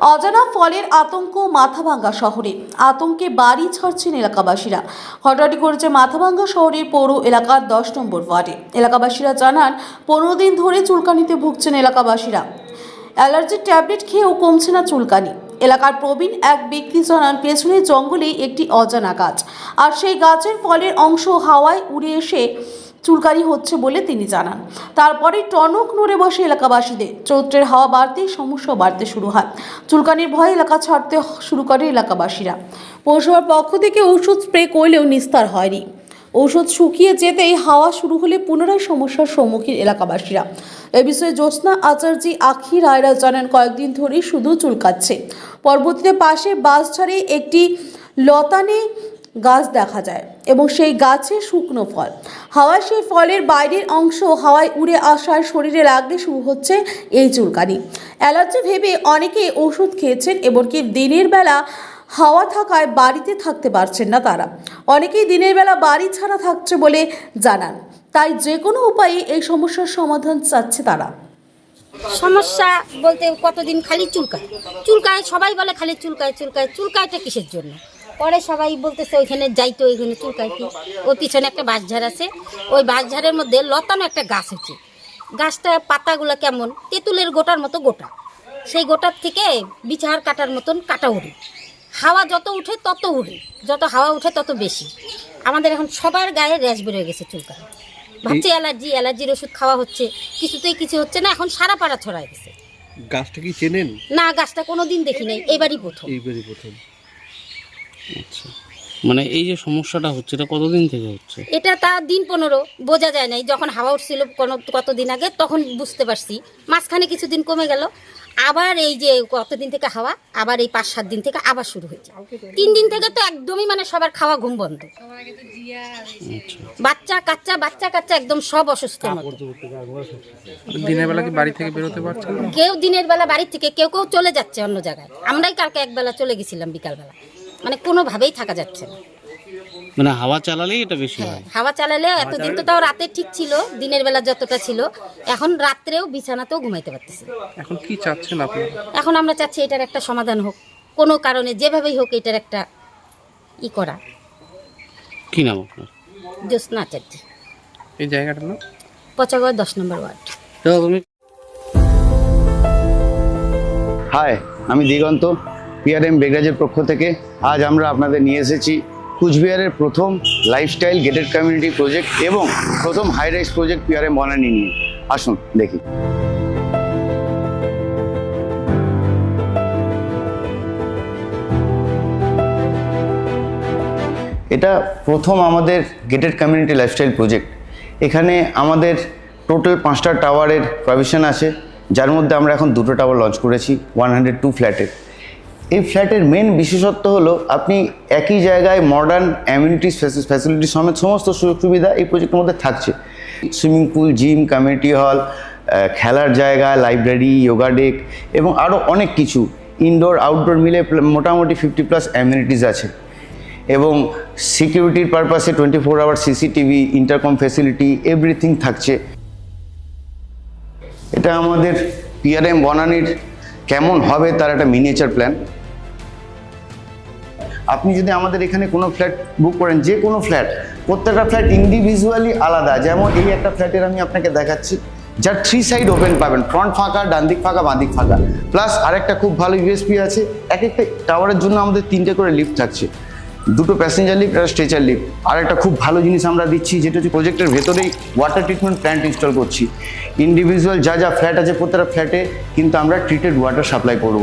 অজানা ফলের আতঙ্ক মাথাভাঙ্গা শহরে। আতঙ্কে বাড়ি ছাড়ছেন এলাকাবাসীরা। ঘটনাটি ঘটেছে মাথাভাঙ্গা শহরের পৌর এলাকার দশ নম্বর ওয়ার্ডে। এলাকাবাসীরা জানান, পনেরো দিন ধরে চুলকানিতে ভুগছেন এলাকাবাসীরা। অ্যালার্জির ট্যাবলেট খেয়েও কমছে না চুলকানি। এলাকার প্রবীণ এক ব্যক্তি জানান পেছনের জঙ্গলে একটি অজানা গাছ। আর সেই গাছের ফলের অংশ হাওয়ায় উড়ে এসে চুলকানি হচ্ছে বলে তিনি জানান। তারপরে টনক নড়ে বসে এলাকাবাসীদের। চৈত্রের হাওয়া বাড়তেই সমস্যা বাড়তে শুরু হয়। চুলকানির ভয়ে এলাকা ছাড়তে শুরু করে এলাকাবাসীরা। পৌরসভার পক্ষ থেকে ওষুধ স্প্রে করলেও নিস্তার হয়নি। ঔষধ শুকিয়ে যেতেই হাওয়া শুরু হলে পুনরায় সমস্যার সম্মুখীন এলাকাবাসীরা। এ বিষয়ে জ্যোৎস্না আচার্যি আখি রায়রা জানান, কয়েকদিন ধরেই শুধু চুলকাচ্ছে। পরবর্তীতে পাশে বাসঝাড়ে একটি লতানে গাছ দেখা যায় এবং সেই গাছে শুকনো ফল। হাওয়ায় সেই ফলের বাইরের অংশ হাওয়ায় উড়ে আসার শরীরে লাগলে শুরু হচ্ছে এই চুলকানি। অ্যালার্জি ভেবে অনেকে ওষুধ খেয়েছেন এমনকি দিনের বেলা হাওয়া থাকায় বাড়িতে থাকতে পারছেন না তারা। অনেকেই দিনের বেলা বাড়ি ছাড়া থাকছে বলে জানান। তাই যে কোনো উপায়ে এই সমস্যার সমাধান চাচ্ছে তারা। সমস্যা বলতে কতদিন খালি চুলকায়? চুলকায়, সবাই বলে খালি চুলকায় চুলকায়। চুলকায়টা কিসের জন্য? পরে সবাই বলতেছে ওইখানে যাইতো ওইখানে চুলকায় কি ওই পিছনে একটা বাঁশঝাড় আছে। ওই বাঁশঝাড়ের মধ্যে লতানো একটা গাছ আছে গাছটা পাতাগুলো কেমন? তেঁতুলের গোটার মতো গোটা। সেই গোটার থেকে বিছাহার কাটার মতন কাটা উড়ে হাওয়া যত উঠে তত উড়ে যত হাওয়া উঠে তত বেশি। আমাদের এখন সবার গায়ে র্যাশ বেরোয় গেছে চুলকায় ভাবছি অ্যালার্জি অ্যালার্জির ওষুধ খাওয়া হচ্ছে। কিছুতেই কিছু হচ্ছে না এখন সারা পাড়া ছড়ায় গেছে। গাছটা কি চেনেন? না গাছটা কোনো দিন দেখি নাই। এবারই প্রথম। এইবারই প্রথম। আচ্ছা। মানে এই যে সমস্যাটা হচ্ছে এটা কতদিন থেকে হচ্ছে? এটা তা দিন পনেরো বোঝা যায় নাই। যখন হাওয়া উঠছিল কোনো কতদিন আগে তখন বুঝতে পারছি। মাঝখানে কিছুদিন কমে গেল। আবার এই যে কতদিন থেকে হাওয়া আবার এই পাঁচ সাত দিন থেকে আবার শুরু হয়েছে তিন দিন থেকে তো একদমই মানে সবার খাওয়া ঘুম বন্ধ। আচ্ছা। বাচ্চা কাচ্চা বাচ্চা কাচ্চা একদম সব অসুস্থ মতো। দিনের বেলা কি বাড়ি থেকে বেরোতে পারছেন কেউ দিনের বেলা বাড়ির থেকে কেউ কেউ চলে যাচ্ছে অন্য জায়গায়। আমরাই কালকে একবেলা চলে গেছিলাম বিকালবেলা। মানে কোনোভাবেই থাকা যাচ্ছে না। মানে হাওয়া চালালেই এটা বেশি হ্যাঁ হয়? হাওয়া চালালে এতদিন তো তাও রাতে ঠিক ছিল দিনের বেলা যতটা ছিল এখন রাত্রেও বিছানাতেও ঘুমাইতে পারতেছি। এখন কি চাচ্ছেন আপনি? এখন আমরা চাচ্ছি এটার একটা সমাধান হোক কোনো কারণে যেভাবেই হোক এটার একটা ই করা। কি নাম আপনার? জ্যোৎস্না আচার্য। এই জায়গাটা না পচাগড় দশ নম্বর ওয়ার্ড। তো তুমি হাই আমি দিগন্ত। পিআরএম বেগরাজের পক্ষ থেকে আজ আমরা আপনাদের নিয়ে এসেছি কুচবিহারের প্রথম লাইফস্টাইল গেটেড কমিউনিটি প্রজেক্ট এবং প্রথম high rise project PRM Banani নিয়ে। আসুন, দেখি। এটা প্রথম আমাদের গেটেড কমিউনিটি লাইফস্টাইল প্রজেক্ট এখানে আমাদের টোটাল পাঁচটা টাওয়ারের প্রভিশন আছে, যার মধ্যে আমরা এখন দুটো টাওয়ার লঞ্চ করেছি ওয়ান হান্ড্রেড টু ফ্ল্যাটের এই ফ্ল্যাটের মেন বিশেষত্ব হলো আপনি একই জায়গায় মডার্ন অ্যামিউনিটিস ফ্যাসিলিটি সমেত সমস্ত সুযোগ সুবিধা এই প্রজেক্টের মধ্যে থাকছে। Swimming pool gym community hall খেলার জায়গা লাইব্রেরি যোগা ডেক এবং আরও অনেক কিছু। ইনডোর আউটডোর মিলে মোটামুটি ফিফটি প্লাস অ্যামিউনিটিস আছে। এবং সিকিউরিটির পারপাসে twenty four hour CCTV intercom facility everything থাকছে। এটা আমাদের পিআরএম বনানির কেমন হবে তার একটা মিনিয়েচার প্ল্যান আপনি যদি আমাদের এখানে কোনো ফ্ল্যাট বুক করেন, যে কোনো ফ্ল্যাট, প্রত্যেকটা ফ্ল্যাট ইন্ডিভিজুয়ালি আলাদা। যেমন এই একটা ফ্ল্যাটের আমি আপনাকে দেখাচ্ছি, যার থ্রি সাইড ওপেন পাবেন ফ্রন্ট ফাঁকা, ডান দিক ফাঁকা, বাঁ দিক ফাঁকা। প্লাস আরেকটা খুব ভালো ইউএসপি আছে, এক একটা টাওয়ারের জন্য আমাদের তিনটে করে লিফট থাকছে। দুটো প্যাসেঞ্জার লিফট আর স্ট্রেচার লিফট আর একটা খুব ভালো জিনিস আমরা দিচ্ছি, যেটা হচ্ছে প্রজেক্টের ভেতরেই ওয়াটার ট্রিটমেন্ট প্ল্যান্ট ইনস্টল করছি। ইন্ডিভিজুয়াল যা যা ফ্ল্যাট আছে, প্রত্যেকটা ফ্ল্যাটে কিন্তু আমরা ট্রিটেড ওয়াটার সাপ্লাই করব।